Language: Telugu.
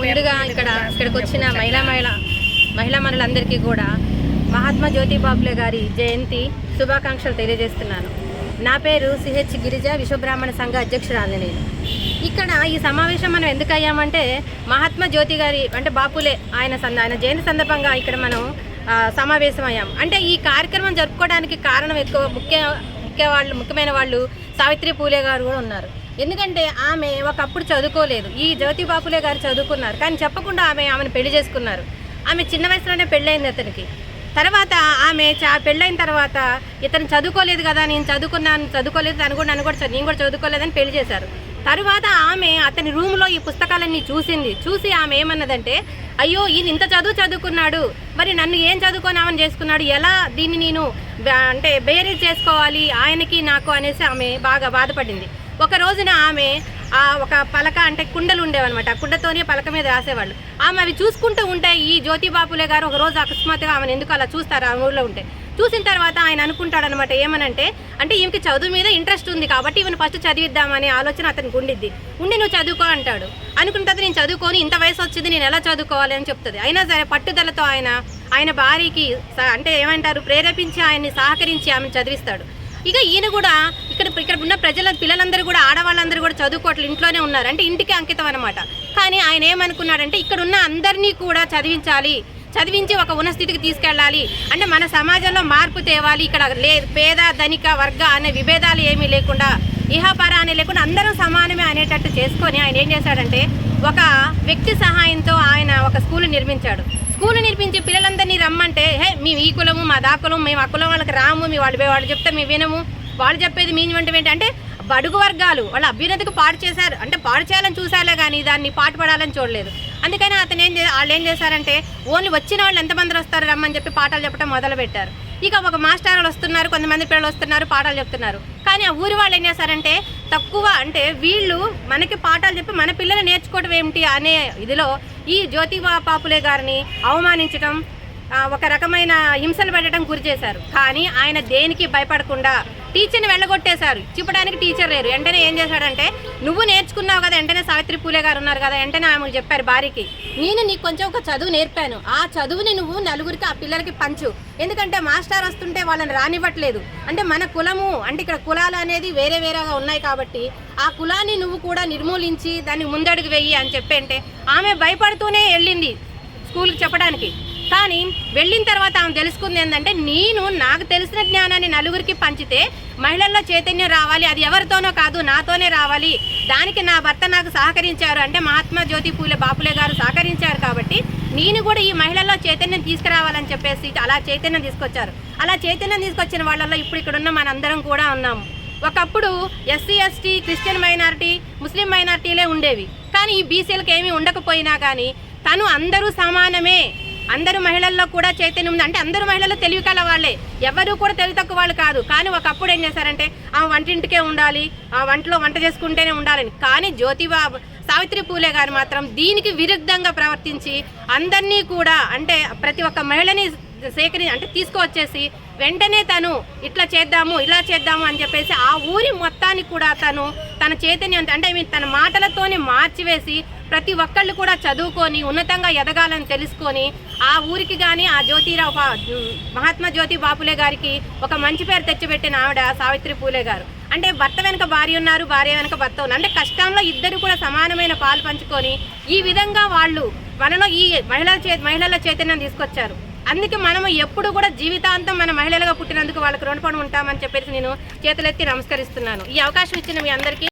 ముందుగా ఇక్కడ ఇక్కడికి వచ్చిన మహిళా మహిళ మహిళా మనులందరికీ కూడా మహాత్మా జ్యోతి బాపులే గారి జయంతి శుభాకాంక్షలు తెలియజేస్తున్నాను. నా పేరు సిహెచ్ గిరిజ విశ్వబ్రాహ్మణ సంఘ అధ్యక్షురాలని నేను. ఇక్కడ ఈ సమావేశం మనం ఎందుకు అయ్యామంటే మహాత్మా జ్యోతి గారి అంటే బాపులే ఆయన సంద ఆయన జయంతి సందర్భంగా ఇక్కడ మనం సమావేశం అయ్యాం. అంటే ఈ కార్యక్రమం జరుపుకోవడానికి కారణం ఎక్కువ ముఖ్య ముఖ్య వాళ్ళు ముఖ్యమైన వాళ్ళు సావిత్రి పూలే గారు కూడా ఉన్నారు. ఎందుకంటే ఆమె ఒకప్పుడు చదువుకోలేదు. ఈ జ్యోతి బాపులే గారు చదువుకున్నారు. కానీ చెప్పకుండా ఆమె ఆమెను పెళ్ళి చేసుకున్నారు. ఆమె చిన్న వయసులోనే పెళ్ళైంది అతనికి. తర్వాత ఆమె చా పెళ్ళైన తర్వాత ఇతను చదువుకోలేదు కదా నేను చదువుకున్నాను చదువుకోలేదు తను కూడా నన్ను కూడా చదువు- నేను కూడా చదువుకోలేదని పెళ్ళి చేశారు. తరువాత ఆమె అతని రూమ్లో ఈ పుస్తకాలన్నీ చూసింది. చూసి ఆమె ఏమన్నదంటే అయ్యో ఈయన ఇంత చదువు చదువుకున్నాడు. మరి నన్ను ఏం చదువుకోనామని చేసుకున్నాడు? ఎలా దీన్ని నేను అంటే బేరీజ్ చేసుకోవాలి? ఆయనకి నాకు అనేసి ఆమె బాగా బాధపడింది. ఒక రోజున ఆమె ఆ ఒక పలక అంటే కుండలు ఉండేవన్నమాట. ఆ కుండతోనే పలక మీద రాసేవాళ్ళు. ఆమె అవి చూసుకుంటూ ఉంటే ఈ జ్యోతి బాపులే గారు ఒక రోజు అకస్మాత్తుగా ఆమెను ఎందుకు అలా చూస్తారు ఆ ఊళ్ళో ఉంటే. చూసిన తర్వాత ఆయన అనుకుంటాడనమాట ఏమనంటే అంటే ఈమెకి చదువు మీద ఇంట్రెస్ట్ ఉంది కాబట్టి ఈమెను ఫస్ట్ చదివిద్దామనే ఆలోచన అతనికి ఉండిద్ది. ఉండి నువ్వు చదువుకో అంటాడు. అనుకున్న తర్వాత నేను చదువుకొని ఇంత వయసు వచ్చింది నేను ఎలా చదువుకోవాలి? అని చెప్తుంది. అయినా సరే పట్టుదలతో ఆయన ఆయన భార్యకి స- అంటే ఏమంటారు ప్రేరేపించి ఆయన్ని సహకరించి ఆమెను చదివిస్తాడు. ఇక ఈయన కూడా ఇక్కడ ఇక్కడ ఉన్న ప్రజల పిల్లలందరూ కూడా ఆడవాళ్ళందరూ కూడా చదువుకోవట్లు ఇంట్లోనే ఉన్నారు. అంటే ఇంటికి అంకితం అనమాట కానీ ఆయన ఏమనుకున్నాడంటే ఇక్కడ ఉన్న అందరినీ కూడా చదివించాలి. చదివించి ఒక ఉన్న స్థితికి తీసుకెళ్ళాలి. అంటే మన సమాజంలో మార్పు తేవాలి. ఇక్కడ లే పేద ధనిక వర్గ అనే విభేదాలు ఏమీ లేకుండా ఇహాపర అనే లేకుండా అందరం సమానమే అనేటట్టు చేసుకొని ఆయన ఏం చేశాడంటే ఒక వ్యక్తి సహాయంతో ఆయన ఒక స్కూల్ నిర్మించాడు. స్కూల్ నేర్పించే పిల్లలందరినీ రమ్మంటే హే మేము ఈ కులము మా దా కులం మేము ఆ కులం వాళ్ళకి రాము మీ వాళ్ళు వాళ్ళు చెప్తే మేము వినము. వాళ్ళు చెప్పేది మీ ఏంటంటే బడుగు వర్గాలు వాళ్ళ అభ్యున్నతికి పాడు చేశారు. అంటే పాడు చేయాలని చూసాలే కానీ దాన్ని పాటుపడాలని చూడలేదు. అందుకని అతను ఏం వాళ్ళు ఏం చేశారంటే ఓన్లీ వచ్చిన వాళ్ళు ఎంతమంది వస్తారు రమ్మని చెప్పి పాఠాలు చెప్పడం మొదలు పెట్టారు ఇక ఒక మాస్టర్ వాళ్ళు వస్తున్నారు కొంతమంది పిల్లలు వస్తున్నారు పాఠాలు చెప్తున్నారు. కానీ ఆ ఊరి వాళ్ళు ఏం చేశారంటే తక్కువ అంటే వీళ్ళు మనకి పాఠాలు చెప్పి మన పిల్లలు నేర్చుకోవడం ఏమిటి అనే ఇదిలో ఈ జ్యోతిబా పాపులే గారిని అవమానించడం ఒక రకమైన హింసలు పెట్టడం గురి చేశారు. కానీ ఆయన దేనికి భయపడకుండా టీచర్ని వెళ్ళగొట్టేశారు. చెప్పడానికి టీచర్ లేరు. వెంటనే ఏం చేశాడంటే నువ్వు నేర్చుకున్నావు కదా వెంటనే సావిత్రి పూలే గారు ఉన్నారు కదా వెంటనే ఆమె చెప్పారు భార్యకి. నేను నీకు కొంచెం ఒక చదువు నేర్పాను. ఆ చదువుని నువ్వు నలుగురికి ఆ పిల్లలకి పంచు. ఎందుకంటే మాస్టర్ వస్తుంటే వాళ్ళని రానివ్వట్లేదు. అంటే మన కులము అంటే ఇక్కడ కులాలు అనేది వేరే వేరేగా ఉన్నాయి కాబట్టి ఆ కులాన్ని నువ్వు కూడా నిర్మూలించి దాన్ని ముందడుగు వెయ్యి అని చెప్పంటే ఆమె భయపడుతూనే వెళ్ళింది స్కూల్కి చెప్పడానికి. కానీ వెళ్ళిన తర్వాత ఆమె తెలుసుకుంది ఏంటంటే నేను నాకు తెలిసిన జ్ఞానాన్ని నలుగురికి పంచితే మహిళల్లో చైతన్యం రావాలి అది ఎవరితోనో కాదు నాతోనే రావాలి. దానికి నా భర్త నాకు సహకరించారు అంటే మహాత్మా జ్యోతి పూలే బాపులే గారు సహకరించారు కాబట్టి నేను కూడా ఈ మహిళల్లో చైతన్యం తీసుకురావాలని చెప్పేసి అలా చైతన్యం తీసుకొచ్చారు. అలా చైతన్యం తీసుకొచ్చిన వాళ్ళల్లో ఇప్పుడు ఇక్కడ ఉన్న మనందరం కూడా ఉన్నాము. ఒకప్పుడు ఎస్సీ ఎస్టీ క్రిస్టియన్ మైనారిటీ ముస్లిం మైనారిటీలే ఉండేవి. కానీ ఈ బీసీలకు ఏమీ ఉండకపోయినా కానీ తను అందరూ సమానమే. అందరు మహిళల్లో కూడా చైతన్యం ఉంది. అంటే అందరు మహిళలు తెలివి కల వాళ్ళే. ఎవరు కూడా తెలివి తక్కువ వాళ్ళు కాదు. కానీ ఒకప్పుడు ఏం చేశారంటే ఆ వంటింటికే ఉండాలి ఆ వంటలో వంట చేసుకుంటేనే ఉండాలని. కానీ జ్యోతిబా సావిత్రి పూలే గారు మాత్రం దీనికి విరుద్ధంగా ప్రవర్తించి అందరినీ కూడా అంటే ప్రతి ఒక్క మహిళని సేకరి అంటే తీసుకువచ్చేసి వెంటనే తను ఇట్లా చేద్దాము ఇలా చేద్దాము అని చెప్పేసి ఆ ఊరి మొత్తానికి కూడా తను తన చైతన్యం అంటే ఐ మీన్ తన మాటలతోనే మార్చివేసి ప్రతి ఒక్కళ్ళు కూడా చదువుకొని ఉన్నతంగా ఎదగాలని తెలుసుకొని ఆ ఊరికి కానీ ఆ జ్యోతిరావు మహాత్మా జ్యోతి బాపులే గారికి ఒక మంచి పేరు తెచ్చిపెట్టిన ఆవిడ సావిత్రి పూలే గారు. అంటే భర్త వెనుక భార్య ఉన్నారు భార్య వెనుక భర్త ఉన్నారు. అంటే కష్టంలో ఇద్దరు కూడా సమానమైన పాలు పంచుకొని ఈ విధంగా వాళ్ళు మనలో ఈ మహిళల చే మహిళల చైతన్యం తీసుకొచ్చారు. అందుకే మనం ఎప్పుడు కూడా జీవితాంతం మన మహిళలుగా పుట్టినందుకు వాళ్ళకి రుణపడి ఉంటామని చెప్పేసి నేను చేతులెత్తి నమస్కరిస్తున్నాను. ఈ అవకాశం ఇచ్చిన మీ అందరికీ